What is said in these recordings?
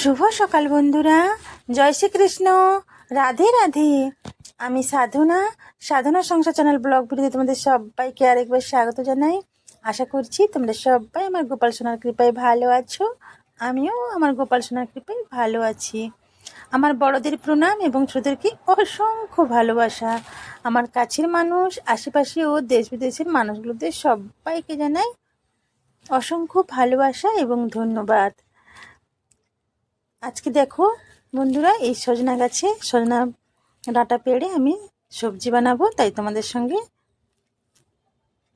শুভ সকাল বন্ধুরা। জয় শ্রীকৃষ্ণ। রাধে রাধে। আমি সাধনা। সাধনা সংসার চ্যানেল ব্লগ ভিডিওতে তোমাদের সবাইকে আরেকবার স্বাগত জানাই। আশা করছি তোমরা সবাই আমার গোপাল সোনার কৃপায় ভালো আছো। আমিও আমার গোপাল সোনার কৃপায় ভালো আছি। আমার বড়দের প্রণাম এবং ছোটদেরকে অসংখ্য ভালোবাসা। আমার কাছের মানুষ, আশেপাশে ও দেশ বিদেশের মানুষগুলোদের সবাইকে জানাই অসংখ্য ভালোবাসা এবং ধন্যবাদ। আজকে দেখো বন্ধুরা, এই সজনা গাছে, সজনা ডাঁটা পেড়ে আমি সবজি বানাবো, তাই তোমাদের সঙ্গে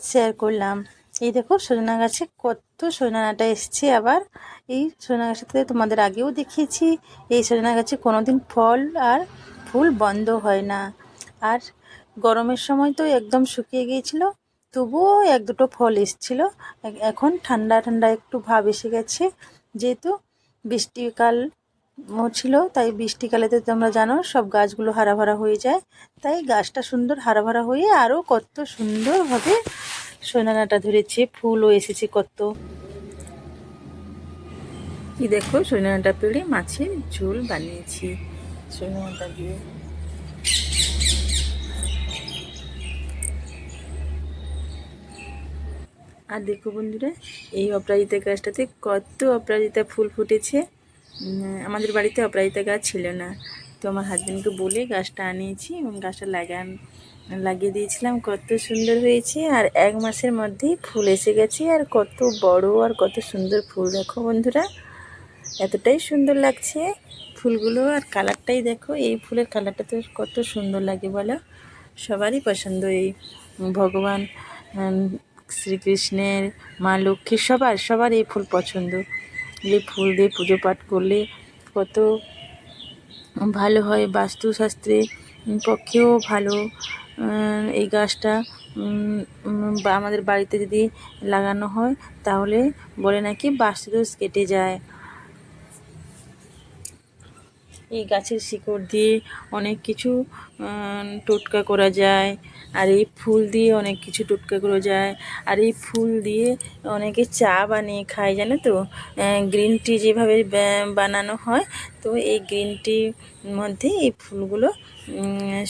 শেয়ার করলাম। এই দেখো সজনা গাছে কত সজনা ডাঁটা এসছে আবার। এই সজনা গাছটাতে তোমাদের আগেও দেখিয়েছি, এই সজনা গাছে কোনোদিন ফল আর ফুল বন্ধ হয় না। আর গরমের সময় তো একদম শুকিয়ে গিয়েছিল, তবুও এক দুটো ফল এসছিল। এখন ঠান্ডা ঠান্ডা একটু ভাব এসে গেছে, যেহেতু বৃষ্টিকাল ছিল, তাই বৃষ্টিকালে তো তোমরা জানো সব গাছগুলো হারা ভরা হয়ে যায়। তাই গাছটা সুন্দর হারা ভরা হয়ে আরও কত সুন্দরভাবে সোনানাটা ধরেছে, ফুলও এসেছে কত। এই দেখো সোনানাটা পেড়ে মাছের ঝোল বানিয়েছি। সৈনানাটা দিয়ে আর দেখো বন্ধুরা, এই অপরাজিতা গাছটাতে কত অপরাজিতা ফুল ফুটেছে। আমাদের বাড়িতে অপরাজিতা গাছ ছিল না। তো আমার হাজব্যান্ডকে বলে গাছটা আনিয়েছি এবং গাছটা লাগান, লাগিয়ে দিয়েছিলাম। কত সুন্দর হয়েছে আর এক মাসের মধ্যেই ফুল এসে গেছে আর কত বড় আর কত সুন্দর ফুল। দেখো বন্ধুরা, এতটাই সুন্দর লাগছে ফুলগুলো আর কালারটাই দেখো। এই ফুলের কালারটা তো কত সুন্দর লাগে বলো। সবারই পছন্দ এই ভগবান শ্রীকৃষ্ণের, মা লক্ষ্মীর, সবার সবার এই ফুল পছন্দ। এই ফুল দিয়ে পুজো পাঠ করলে কত ভালো হয়। বাস্তুশাস্ত্রে পক্ষেও ভালো। এই গাছটা আমাদের বাড়িতে যদি লাগানো হয়, তাহলে বলে নাকি বাস্তুদোষ কেটে যায়। এই গাছের শিকড় দিয়ে অনেক কিছু টোটকা করা যায়। আর এই ফুল দিয়ে অনেক কিছু টোটকা করা যায়। আর এই ফুল দিয়ে অনেকে চা বানিয়ে খায়, জানো তো? গ্রিন টি যেভাবে বানানো হয়, তো এই গ্রিন টির মধ্যে এই ফুলগুলো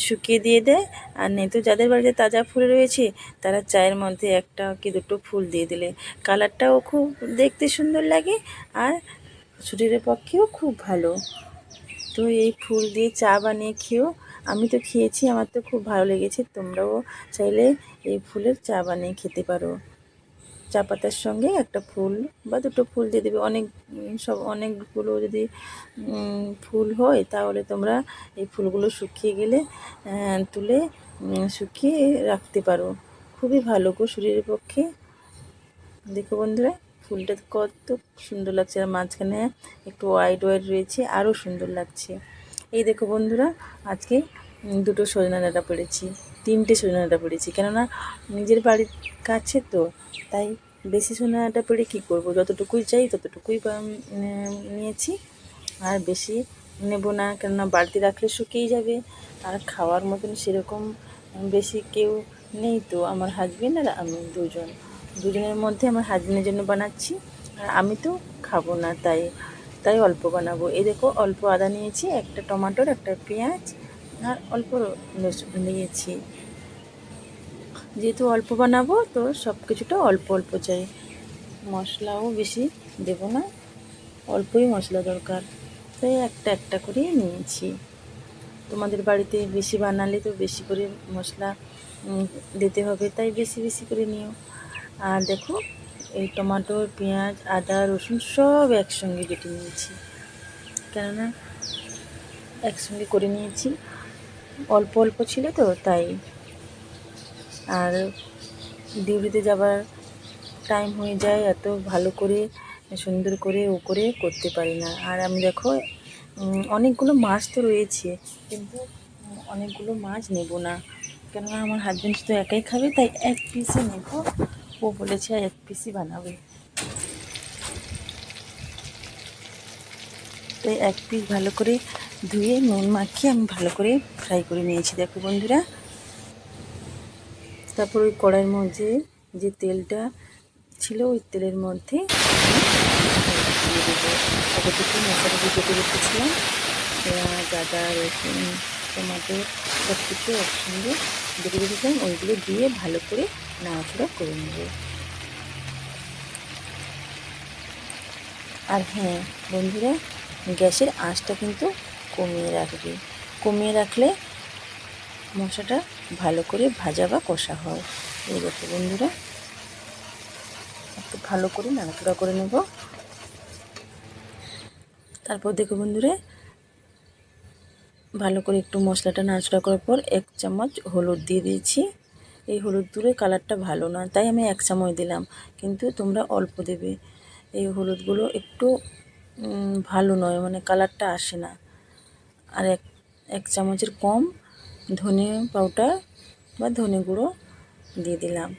শুকিয়ে দিয়ে দেয়। আর নেই তো যাদের বাড়িতে তাজা ফুল রয়েছে, তারা চায়ের মধ্যে একটা কি দুটো ফুল দিয়ে দিলে। কালারটাও খুব দেখতে সুন্দর লাগে, আর শরীরের পক্ষেও খুব ভালো। তো এই ফুল দিয়ে চা বানিয়ে খেয়েও আমি তো খেয়েছি, আমার তো খুব ভালো লেগেছে। তোমরাও চাইলে এই ফুলের চা বানিয়ে খেতে পারো। চা পাতার সঙ্গে একটা ফুল বা দুটো ফুল দিয়ে দেবে। অনেক, সব অনেকগুলো যদি ফুল হয় তাহলে তোমরা এই ফুলগুলো শুকিয়ে গেলে তুলে শুকিয়ে রাখতে পারো। খুবই ভালো গো শরীরের পক্ষে। দেখো বন্ধুরা ফুলটা কত সুন্দর লাগছে। আর মাঝখানে একটু ওয়াইড ওয়াইড রয়েছে আরও সুন্দর লাগছে। এই দেখো বন্ধুরা, আজকে দুটো সজনা ডাঁটা পড়েছি, তিনটে সজনা ডাঁটা পড়েছি। কেননা, নিজের বাড়ির কাছে তো, তাই বেশি সজনা ডাঁটা পেড়ে কী করব? যতটুকুই চাই ততটুকুই নিয়েছি। আর বেশি নেব না, কেননা বাড়িতে রাখলে শুকিয়ে যাবে। আর খাওয়ার মতন সেরকম বেশি কেউ নেই তো, আমার হাজবেন্ড আর আমি দুজন। দুজনের মধ্যে আমার হাজবেন্ডের জন্য বানাচ্ছি। আর আমি তো খাব না, তাই তাই অল্প বানাবো। এই দেখো, অল্প আদা নিয়েছি, একটা টমাটোর একটা পেঁয়াজ, আর অল্প রসুন নিয়েছি। যেহেতু অল্প বানাবো, তো সব কিছুটা অল্প অল্প চাই। মশলাও বেশি দেব না, অল্পই মশলা দরকার। তাই একটা একটা করে নিয়েছি। তোমাদের বাড়িতে বেশি বানালে তো বেশি করে মশলা দিতে হবে, তাই বেশি বেশি করে নিও। আর দেখো, এই টমাটো, পেঁয়াজ, আদা, রসুন সব একসঙ্গে কেটে নিয়েছি। কেননা একসঙ্গে করে নিয়েছি। অল্প অল্প ছিল তো, তাই। আর ডিউটিতে যাবার টাইম হয়ে যায়, এত ভালো করে, সুন্দর করে, ও করে করতে পারি না। আর আমি দেখো অনেকগুলো মাছ তো রয়েছে, কিন্তু অনেকগুলো মাছ নেব না। কেননা আমার হাজব্যান্ড তো একাই খাবে, তাই এক পিসে নেব। ও বলেছে এক পিসই বানাবে। তাই এক পিস ভালো করে ধুয়ে নুন মাখিয়ে আমি ভালো করে ফ্রাই করে নিয়েছি। দেখো বন্ধুরা, তারপর ওই কড়াইয়ের মধ্যে যে তেলটা ছিল, ওই তেলের মধ্যে আগে থেকে মশলা দিয়ে কেটে রেখেছিলাম। আদা, রসুন টমাটো সব কিছু একসঙ্গে কেটে রেখেছিলাম ওইগুলো দিয়ে ভালো করে নাড়াচাড়া করে নেব। আর হ্যাঁ বন্ধুরা, গ্যাসের আঁচটা কিন্তু কমিয়ে রাখবে। কমিয়ে রাখলে মশলাটা ভালো করে ভাজা বা কষা হয়। এই দেখো বন্ধুরা, একটু ভালো করে নাড়াচাড়া করে নেব। তারপর দেখো বন্ধুরা ভালো করে একটু মশলাটা নাড়াচাড়া করার পর এক চামচ হলুদ দিয়ে দিয়েছি। এই হলুদ দূরে কালারটা ভালো না তাই আমি এক চামচ দিলাম। কিন্তু তোমরা অল্প দেবে। এই হলুদগুলো একটু ভালো নয় মানে কালারটা আসে না। আর এক এক চামচের কম ধনে পাউডার বা ধনে গুঁড়ো দিয়ে দিলাম।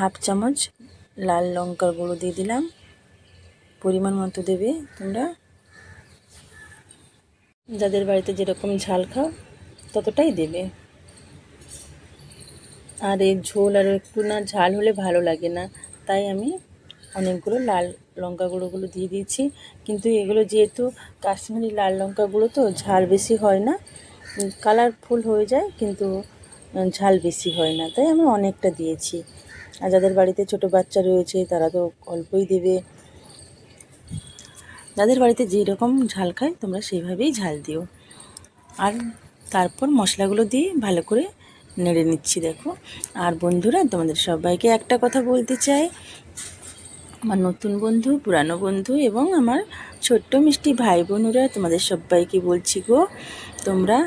হাফ চামচ লাল লঙ্কার গুঁড়ো দিয়ে দিলাম। পরিমাণ মতো দেবে তোমরা। যাদের বাড়িতে যেরকম ঝাল খাও, ততটাই দেবে। আর এই ঝোল আর একটু না ঝাল হলে ভালো লাগে না। তাই আমি অনেকগুলো লাল লঙ্কা গুঁড়োগুলো দিয়ে দিয়েছি। কিন্তু এগুলো যেহেতু কাশ্মীরি লাল লঙ্কা গুঁড়ো তো ঝাল বেশি হয় না। কালারফুল হয়ে যায়, কিন্তু ঝাল বেশি হয় না। তাই আমি অনেকটা দিয়েছি। আর যাদের বাড়িতে ছোট বাচ্চা রয়েছে, তারা তো অল্পই দেবে। যাদের বাড়িতে যেই রকম ঝাল খায়, তোমরা সেইভাবেই ঝাল দিও। আর তারপর মশলাগুলো দিয়ে ভালো করে নেড়ে নিচ্ছি, দেখো। আর বন্ধুরা, তোমাদের সবাইকে একটা কথা বলতে চাই। আমার নতুন বন্ধু, পুরানো বন্ধু এবং আমার ছোট্ট মিষ্টি ভাই বোনেরা তোমাদের সবাইকে বলছি গো, তোমরা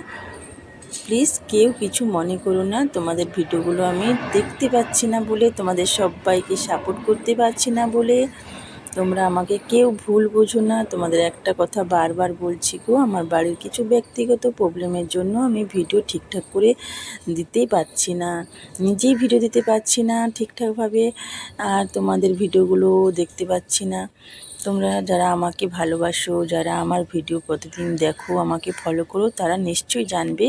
প্লিজ কেউ কিছু মনে করো না, তোমাদের ভিডিওগুলো আমি দেখতে পাচ্ছি না বলে, তোমাদের সবাইকে সাপোর্ট করতে পারছি না বলে। তোমরা আমাকে কেউ ভুল বোঝো না, তোমাদের একটা কথা বারবার বলছি গো, আমার বাড়ির কিছু ব্যক্তিগত প্রবলেমের জন্য আমি ভিডিও ঠিকঠাক করে দিতেই পারছি না, নিজেই ভিডিও দিতে পারছি না ঠিকঠাকভাবে, আর তোমাদের ভিডিওগুলো দেখতে পাচ্ছি না। তোমরা যারা আমাকে ভালোবাসো, যারা আমার ভিডিও প্রতিদিন দেখো, আমাকে ফলো করো, তারা নিশ্চয়ই জানবে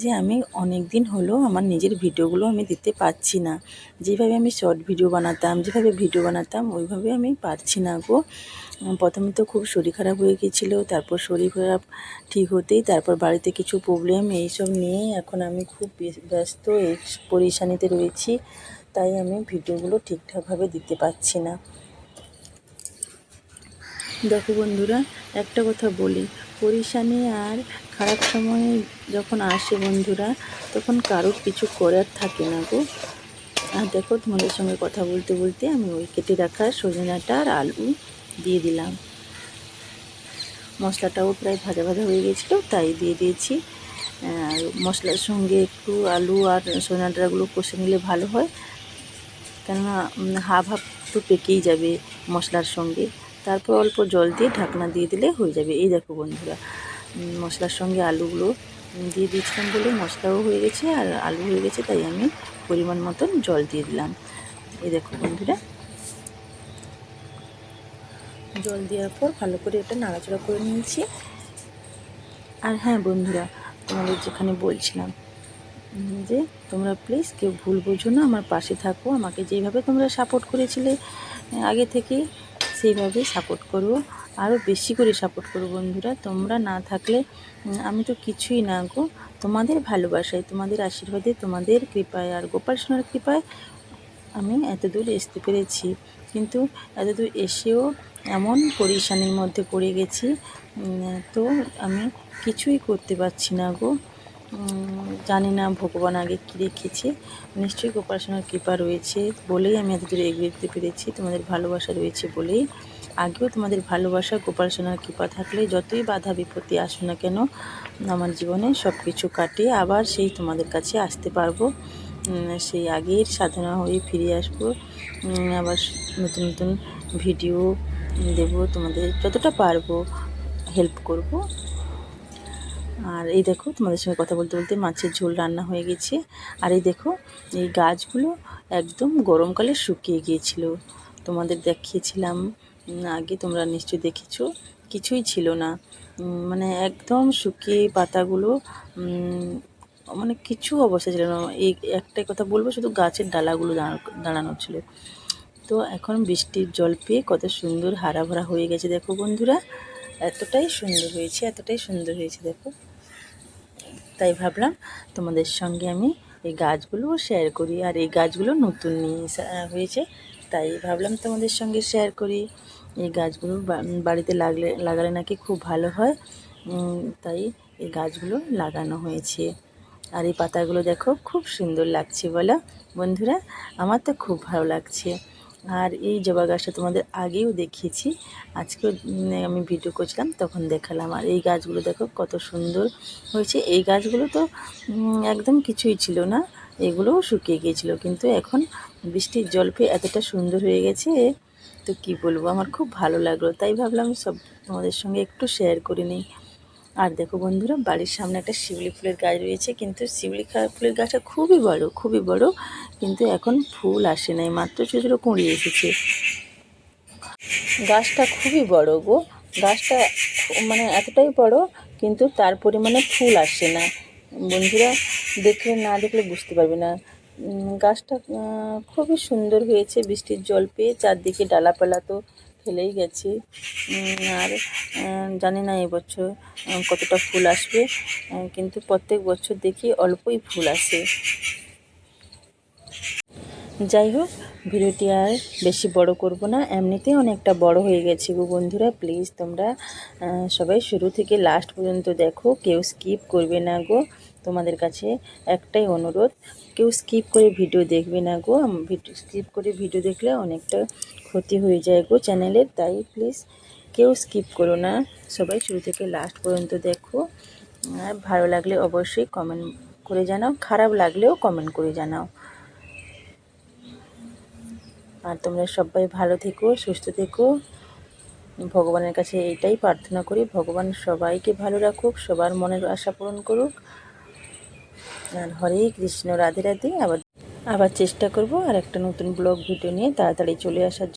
যে আমি অনেক দিন হলো আমার নিজের ভিডিওগুলো আমি দিতে পারছি না। যেভাবে আমি শর্ট ভিডিও বানাতাম, যেভাবে ভিডিও বানাতাম, ওইভাবে আমি পারছি না গো। প্রথমে তো খুব শরীর খারাপ হয়ে গিয়েছিল, তারপর শরীর খারাপ ঠিক হতেই, তারপর বাড়িতে কিছু প্রবলেম এইসব নিয়েই এখন আমি খুব ব্যস্ত, এই পরিশানিতে রয়েছি, তাই আমি ভিডিওগুলো ঠিকঠাকভাবে দিতে পারছি না। দেখো বন্ধুরা, একটা কথা বলি। পরিশানি আর খারাপ সময়ে যখন আসে বন্ধুরা, তখন কারোর কিছু করার থাকে না গো। আর দেখো, তোমাদের সঙ্গে কথা বলতে বলতে আমি ওই কেটে রাখা সজনাটা আর আলু দিয়ে দিলাম। মশলাটাও প্রায় ভাজা ভাজা হয়ে গেছিল, তাই দিয়ে দিয়েছি। আর মশলার সঙ্গে একটু আলু আর সজনা ডাঁটাগুলো কষে নিলে ভালো হয়। কেননা হাফ হাফ তো পেকেই যাবে মশলার সঙ্গে। তারপর অল্প জল দিয়ে ঢাকনা দিয়ে দিলে হয়ে যাবে। এই দেখো বন্ধুরা মশলার সঙ্গে আলুগুলো দিয়ে দিয়েছিলাম বলে মশলাও হয়ে গেছে আর আলু হয়ে গেছে, তাই আমি পরিমাণ মতন জল দিয়ে দিলাম। এই দেখো বন্ধুরা, জল দেওয়ার পর ভালো করে এটা নাড়াচাড়া করে নিয়েছি। আর হ্যাঁ বন্ধুরা, তোমাদের যেখানে বলছিলাম যে তোমরা প্লিজ কেউ ভুল বোঝো না, আমার পাশে থাকো, আমাকে যেভাবে তোমরা সাপোর্ট করেছিলে, আগে থেকে সেইভাবেই সাপোর্ট করো আরও বেশি করে সাপোর্ট করো বন্ধুরা। তোমরা না থাকলে আমি তো কিছুই না গো। তোমাদের ভালোবাসায়, তোমাদের আশীর্বাদে, তোমাদের কৃপায় আর গোপাল সোনার কৃপায় আমি এতদূর আসতে পেরেছি। কিন্তু এতদূর এসেও এমন পরিশানির মধ্যে পড়ে গেছি তো আমি কিছুই করতে পারছি না গো। জানি না, ভগবান আগে কী রেখেছে নিশ্চয়ই গোপালসোনার কৃপা রয়েছে বলেই আমি এত দূরে এগিয়ে যেতে পেরেছি। তোমাদের ভালোবাসা রয়েছে বলেই। আগেও তোমাদের ভালোবাসা গোপাল সোনার কৃপা থাকলে যতই বাধা বিপত্তি আসুক না কেন, আমার জীবনে সব কিছু কাটিয়ে আবার সেই তোমাদের কাছে আসতে পারব। সেই আগের সাধনা হয়ে ফিরে আসব। আবার নতুন নতুন ভিডিও দেব তোমাদের, যতটা পারব হেল্প করব। আর এই দেখো, তোমাদের সঙ্গে কথা বলতে বলতে মাছের ঝোল রান্না হয়ে গেছে। আর এই দেখো, এই গাছগুলো একদম গরমকালে শুকিয়ে গিয়েছিল। তোমাদের দেখিয়েছিলাম আগে তোমরা নিশ্চয়ই দেখেছ, কিছুই ছিল না। মানে একদম শুকিয়ে পাতাগুলো মানে কিছু অবস্থা ছিল না। এই একটাই কথা বলব, শুধু গাছের ডালাগুলো দাঁড়া- দাঁড়ানো ছিল। তো এখন বৃষ্টির জল পেয়ে কত সুন্দর হারা ভরা হয়ে গেছে, দেখো বন্ধুরা। এতটাই সুন্দর হয়েছে, এতটাই সুন্দর হয়েছে, দেখো। তাই ভাবলাম তোমাদের সঙ্গে আমি এই গাছগুলো শেয়ার করি। আর এই গাছগুলো নতুন নিয়ে হয়েছে, তাই ভাবলাম তোমাদের সঙ্গে শেয়ার করি। এই গাছগুলো বাড়িতে লাগলে, লাগালে নাকি খুব ভালো হয়। তাই এই গাছগুলো লাগানো হয়েছে। আর এই পাতাগুলো দেখো, খুব সুন্দর লাগছে বলো। বন্ধুরা, আমার তো খুব ভালো লাগছে। আর এই জবা গাছটা তোমাদের আগেও দেখিয়েছি। আজকে আমি ভিডিও করছিলাম, তখন দেখালাম। আর এই গাছগুলো দেখো কত সুন্দর হয়েছে। এই গাছগুলো তো একদম কিছুই ছিল না, এগুলোও শুকিয়ে গিয়েছিল। কিন্তু এখন বৃষ্টির জল পেয়ে এতটা সুন্দর হয়ে গেছে, তো কি বলব? আমার খুব ভালো লাগল। তাই ভাবলাম সব তোমাদের সঙ্গে একটু শেয়ার করে নিই। আর দেখো বন্ধুরা, বাড়ির সামনে একটা শিউলি ফুলের গাছ রয়েছে, কিন্তু শিউলি ফুলের গাছটা খুবই বড় খুবই বড়, কিন্তু এখন ফুল আসে নাই, মাত্র ছোটো ছোটো কুঁড়ি এসেছে। গাছটা খুবই বড় গো, গাছটা মানে এতটাই বড়, কিন্তু তার পরিমাণে ফুল আসে না। বন্ধুরা, দেখলে না দেখলে বুঝতে পারবে না। গাছটা খুবই সুন্দর হয়েছে, বৃষ্টির জল পেয়ে, চারদিকে ডালাপালা তো ফেলেই গেছে। আর জানি না এবছর কতটা ফুল আসবে কিন্তু প্রত্যেক বছর দেখি অল্পই ফুল আসে। যাই হোক, ভিডিওটি আর বেশি বড় করব না, এমনিতেই অনেকটা বড় হয়ে গেছে গো বন্ধুরা প্লিজ তোমরা সবাই শুরু থেকে লাস্ট পর্যন্ত দেখো, কেউ স্কিপ করবে না গো। তোমাদের কাছে একটাই অনুরোধ, কেউ স্কিপ করে ভিডিও দেখবে না গো। ভিডিও স্কিপ করে ভিডিও দেখলে অনেকটা ক্ষতি হয়ে যায় গো চ্যানেলের তাই প্লিজ কেউ স্কিপ করো না। সবাই শুরু থেকে লাস্ট পর্যন্ত দেখো। আর ভালো লাগলে অবশ্যই কমেন্ট করে জানাও, খারাপ লাগলেও কমেন্ট করে জানাও। আর তোমরা সবাই ভালো থেকো, সুস্থ থেকো। ভগবানের কাছে এইটাই প্রার্থনা করি, ভগবান সবাইকে ভালো রাখুক, সবার মনের আশা পূরণ করুক। আর হরে কৃষ্ণ, রাধে রাধে। আবার আবার চেষ্টা করব আর একটা নতুন ব্লগ, ভিডিও নিয়ে তাড়াতাড়ি চলে আসার